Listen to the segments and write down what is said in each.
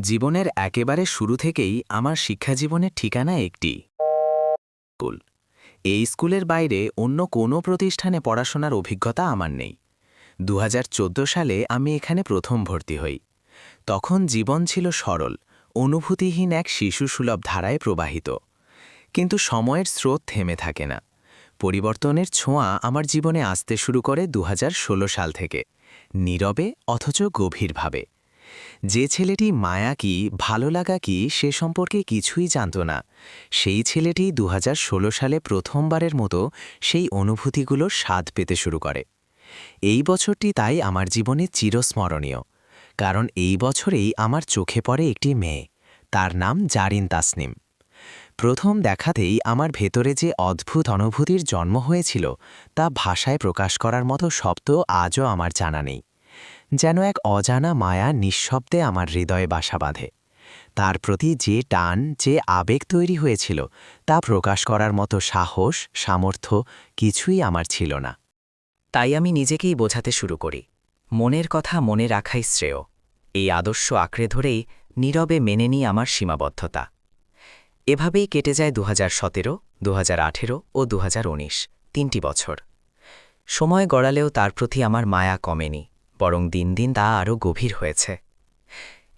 জীবনের একেবারে শুরু থেকেই আমার শিক্ষাজীবনের ঠিকানা একটি। স্কুল। এই স্কুলের বাইরে অন্য কোনো প্রতিষ্ঠানে পড়াশোনার অভিজ্ঞতা আমার নেই। দু হাজার চোদ্দ সালে আমি এখানে প্রথম ভর্তি হই। তখন জীবন ছিল সরল, অনুভূতিহীন এক শিশুসুলভ ধারায় প্রবাহিত। কিন্তু সময়ের স্রোত থেমে থাকে না। পরিবর্তনের ছোঁয়া আমার জীবনে আসতে শুরু করে দু হাজার ষোলো সাল থেকে। নীরবে অথচ গভীরভাবে। যে ছেলেটি মায়া কি, ভালো লাগা কি, সে সম্পর্কে কিছুই জানত না। সেই ছেলেটি দু হাজার ষোলো সালে প্রথমবারের মতো সেই অনুভূতিগুলোর স্বাদ পেতে শুরু করে। এই বছরটি তাই আমার জীবনে চিরস্মরণীয়, কারণ এই বছরেই আমার চোখে পড়ে একটি মেয়ে, তার নাম জারিন তাসনিম। প্রথম দেখাতেই আমার ভেতরে যে অদ্ভুত অনুভূতির জন্ম হয়েছিল, তা ভাষায় প্রকাশ করার মতো শব্দ আজও আমার জানা নেই। যেন এক অজানা মায়া নিঃশব্দে আমার হৃদয়ে বাসা বাঁধে। তার প্রতি যে টান, যে আবেগ তৈরি হয়েছিল, তা প্রকাশ করার মতো সাহস, সামর্থ্য কিছুই আমার ছিল না। তাই আমি নিজেকেই বোঝাতে শুরু করি। মনের কথা মনে রাখাই শ্রেয়। এই আদর্শ আঁকড়ে ধরেই নীরবে মেনে নিই আমার সীমাবদ্ধতা। এভাবেই কেটে যায় দু হাজার সতেরো দু ও দু তিনটি বছর। সময় গড়ালেও তার প্রতি আমার মায়া কমেনি। বরং দিন দিন তা আরও গভীর হয়েছে।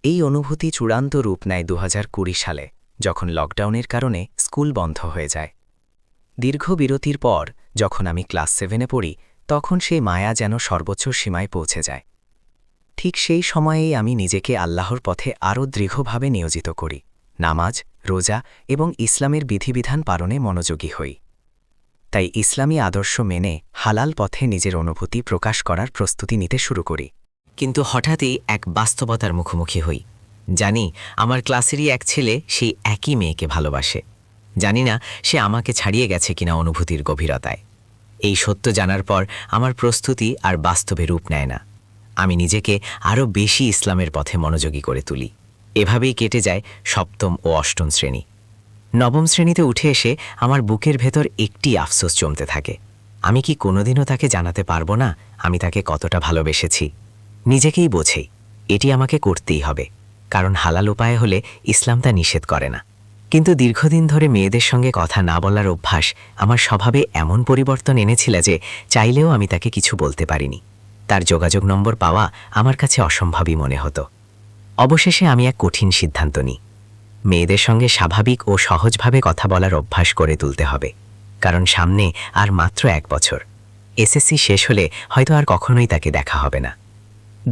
এই অনুভূতি চূড়ান্ত রূপ নেয় দু হাজার কুড়ি সালে, যখন লকডাউনের কারণে স্কুল বন্ধ হয়ে যায়। দীর্ঘ বিরতির পর, যখন আমি ক্লাস সেভেনে পড়ি, তখন সেই মায়া যেন সর্বোচ্চ সীমায় পৌঁছে যায়। ঠিক সেই সময়েই আমি নিজেকে আল্লাহর পথে আরও দৃঢ়ভাবে নিয়োজিত করি। নামাজ, রোজা এবং ইসলামের বিধিবিধান পালনে মনোযোগী হই। তাই ইসলামী আদর্শ মেনে হালাল পথে নিজের অনুভূতি প্রকাশ করার প্রস্তুতি নিতে শুরু করি। কিন্তু হঠাৎই এক বাস্তবতার মুখোমুখি হই। জানি আমার ক্লাসেরই এক ছেলে সেই একই মেয়েকে ভালোবাসে। জানি না সে আমাকে ছাড়িয়ে গেছে কিনা অনুভূতির গভীরতায়। এই সত্য জানার পর আমার প্রস্তুতি আর বাস্তবে রূপ নেয় না। আমি নিজেকে আরও বেশি ইসলামের পথে মনোযোগী করে তুলি। এভাবেই কেটে যায় সপ্তম ও অষ্টম শ্রেণি। নবম শ্রেণীতে উঠে এসে আমার বুকের ভেতর একটি আফসোস জমতে থাকে। আমি কি কোনোদিনও তাকে জানাতে পারব না? আমি তাকে কতটা ভালোবেসেছি? নিজেকেই বোঝেই এটি আমাকে করতেই হবে, কারণ হালাল উপায় হলে ইসলাম তা নিষেধ করে না। কিন্তু দীর্ঘদিন ধরে মেয়েদের সঙ্গে কথা না বলার অভ্যাস আমার স্বভাবে এমন পরিবর্তন এনেছিল যে চাইলেও আমি তাকে কিছু বলতে পারিনি। তার যোগাযোগ নম্বর পাওয়া আমার কাছে অসম্ভবই মনে হতো। অবশেষে আমি এক কঠিন সিদ্ধান্ত নিই। মেয়েদের সঙ্গে স্বাভাবিক ও সহজভাবে কথা বলার অভ্যাস করে তুলতে হবে, কারণ সামনে আর মাত্র এক বছর। এসএসসি শেষ হলে হয়তো আর কখনোই তাকে দেখা হবে না।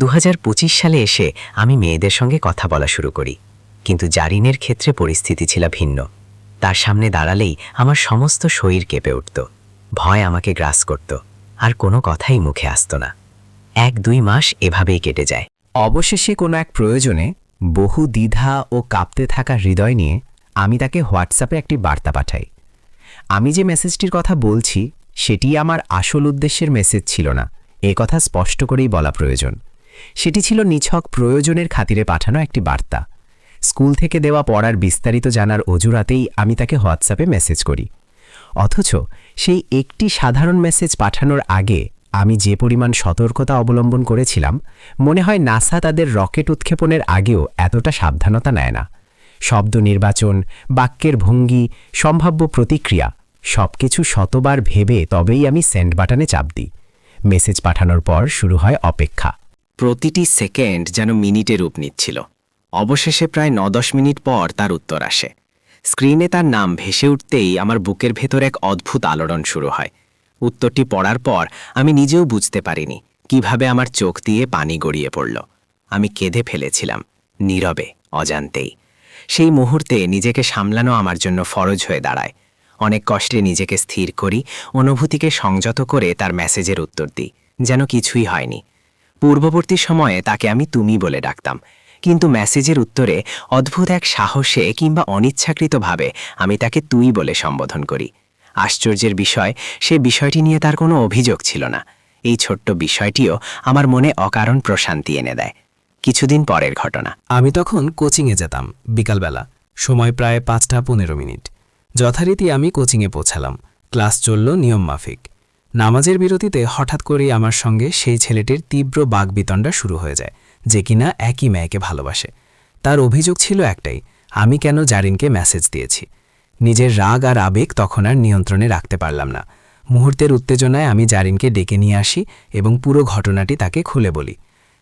দু হাজার পঁচিশ সালে এসে আমি মেয়েদের সঙ্গে কথা বলা শুরু করি, কিন্তু জারিনের ক্ষেত্রে পরিস্থিতি ছিল ভিন্ন। তার সামনে দাঁড়ালেই আমার সমস্ত শরীর কেঁপে উঠত, ভয় আমাকে গ্রাস করত, আর কোনো কথাই মুখে আসত না। এক দুই মাস এভাবেই কেটে যায়। অবশেষে কোনো এক প্রয়োজনে বহু দ্বিধা ও কাঁপতে থাকা হৃদয় নিয়ে আমি তাকে হোয়াটসঅ্যাপে একটি বার্তা পাঠাই। আমি যে মেসেজটির কথা বলছি সেটি আমার আসল উদ্দেশ্যের মেসেজ ছিল না। এ কথা স্পষ্ট করেই বলা প্রয়োজন। সেটি ছিল নিছক প্রয়োজনের খাতিরে পাঠানো একটি বার্তা। স্কুল থেকে দেওয়া পড়ার বিস্তারিত জানার অজুরাতেই আমি তাকে হোয়াটসঅ্যাপে মেসেজ করি। অথচ সেই একটি সাধারণ মেসেজ পাঠানোর আগে আমি যে পরিমাণ সতর্কতা অবলম্বন করেছিলাম, মনে হয় নাসা তাদের রকেট উৎক্ষেপণের আগেও এতটা সাবধানতা নেয় না। শব্দ নির্বাচন, বাক্যের ভঙ্গি, সম্ভাব্য প্রতিক্রিয়া, সবকিছু শতবার ভেবে তবেই আমি সেন্ড বাটনে চাপ দিই। মেসেজ পাঠানোর পর শুরু হয় অপেক্ষা। প্রতিটি সেকেন্ড যেন মিনিটে রূপ নিচ্ছিল। অবশেষে প্রায় ন দশ মিনিট পর তার উত্তর আসে। স্ক্রিনে তার নাম ভেসে উঠতেই আমার বুকের ভেতর এক অদ্ভুত আলোড়ন শুরু হয়। উত্তরটি পড়ার পর আমি নিজেও বুঝতে পারিনি কীভাবে আমার চোখ দিয়ে পানি গড়িয়ে পড়ল। আমি কেঁদে ফেলেছিলাম, নীরবে, অজান্তেই। সেই মুহূর্তে নিজেকে সামলানো আমার জন্য ফরজ হয়ে দাঁড়ায়। অনেক কষ্টে নিজেকে স্থির করি, অনুভূতিকে সংযত করে তার মেসেজের উত্তর দিই, যেন কিছুই হয়নি। পূর্ববর্তী সময়ে তাকে আমি তুমি বলে ডাকতাম, কিন্তু মেসেজের উত্তরে অদ্ভুত এক সাহসে কিংবা অনিচ্ছাকৃতভাবে আমি তাকে তুই বলে সম্বোধন করি। আশ্চর্যের বিষয়, সে বিষয়টি নিয়ে তার কোনো অভিযোগ ছিল না। এই ছোট্ট বিষয়টিও আমার মনে অকারণ প্রশান্তি এনে দেয়। কিছুদিন পরের ঘটনা। আমি তখন কোচিংয়ে যেতাম, বিকালবেলা। সময় প্রায় পাঁচটা পনেরো মিনিট। যথারীতি আমি কোচিংয়ে পৌঁছালাম। ক্লাস চলল নিয়ম মাফিক। নামাজের বিরতিতে হঠাৎ করেই আমার সঙ্গে সেই ছেলেটির তীব্র বাগবিতণ্ডা শুরু হয়ে যায়, যে কিনা একই মেয়েকে ভালোবাসে। তার অভিযোগ ছিল একটাই, আমি কেন জারিনকে মেসেজ দিয়েছি? নিজের রাগ আর আবেগ তখন আর নিয়ন্ত্রণে রাখতে পারলাম না। মুহূর্তের উত্তেজনায় আমি জারিনকে ডেকে নিয়ে আসি এবং পুরো ঘটনাটি তাকে খুলে বলি।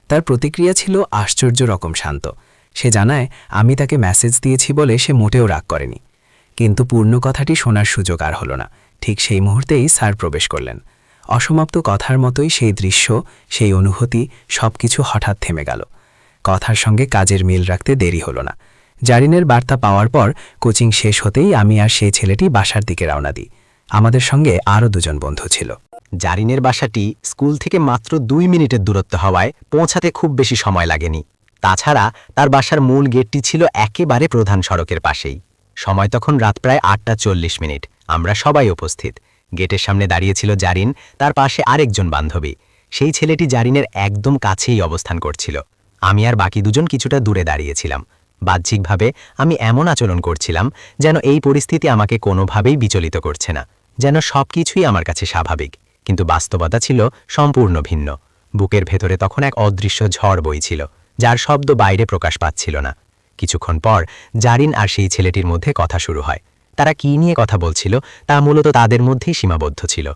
তার প্রতিক্রিয়া ছিল আশ্চর্য রকম শান্ত। সে জানায়, আমি তাকে মেসেজ দিয়েছি বলে সে মোটেও রাগ করেনি। কিন্তু পূর্ণ কথাটি শোনার সুযোগ আর হলো না। ঠিক সেই মুহূর্তেই স্যার প্রবেশ করলেন। অসমাপ্ত কথার মতোই সেই দৃশ্য, সেই অনুভূতি সবকিছু হঠাৎ থেমে গেল। কথার সঙ্গে কাজের মিল রাখতে দেরি হলো না। জারিনের বার্তা পাওয়ার পর কোচিং শেষ হতেই আমি আর সেই ছেলেটি বাসার দিকে রওনা দিই। আমাদের সঙ্গে আরও দুজন বন্ধু ছিল। জারিনের বাসাটি স্কুল থেকে মাত্র দুই মিনিটের দূরত্ব হওয়ায় পৌঁছাতে খুব বেশি সময় লাগেনি। তাছাড়া তার বাসার মূল গেটটি ছিল একেবারে প্রধান সড়কের পাশেই। সময় তখন রাত প্রায় আটটা চল্লিশ মিনিট। আমরা সবাই উপস্থিত। গেটের সামনে দাঁড়িয়েছিল জারিন, তার পাশে আরেকজন বান্ধবী। সেই ছেলেটি জারিনের একদম কাছেই অবস্থান করছিল। আমি আর বাকি দুজন কিছুটা দূরে দাঁড়িয়েছিলাম। বাহ্যিকভাবে আমি এমন আচরণ করছিলাম যেন এই পরিস্থিতি আমাকে কোনোভাবেই বিচলিত করছে না, যেন সবকিছুই আমার কাছে স্বাভাবিক। কিন্তু বাস্তবতা ছিল সম্পূর্ণ ভিন্ন। বুকের ভেতরে তখন এক অদৃশ্য ঝড় বইছিল, যার শব্দ বাইরে প্রকাশ পাচ্ছিল না। কিছুক্ষণ পর জারিন আর সেই ছেলেটির মধ্যে কথা শুরু হয়। তারা কি নিয়ে কথা বলছিল তা মূলত তাদের মধ্যেই সীমাবদ্ধ ছিল।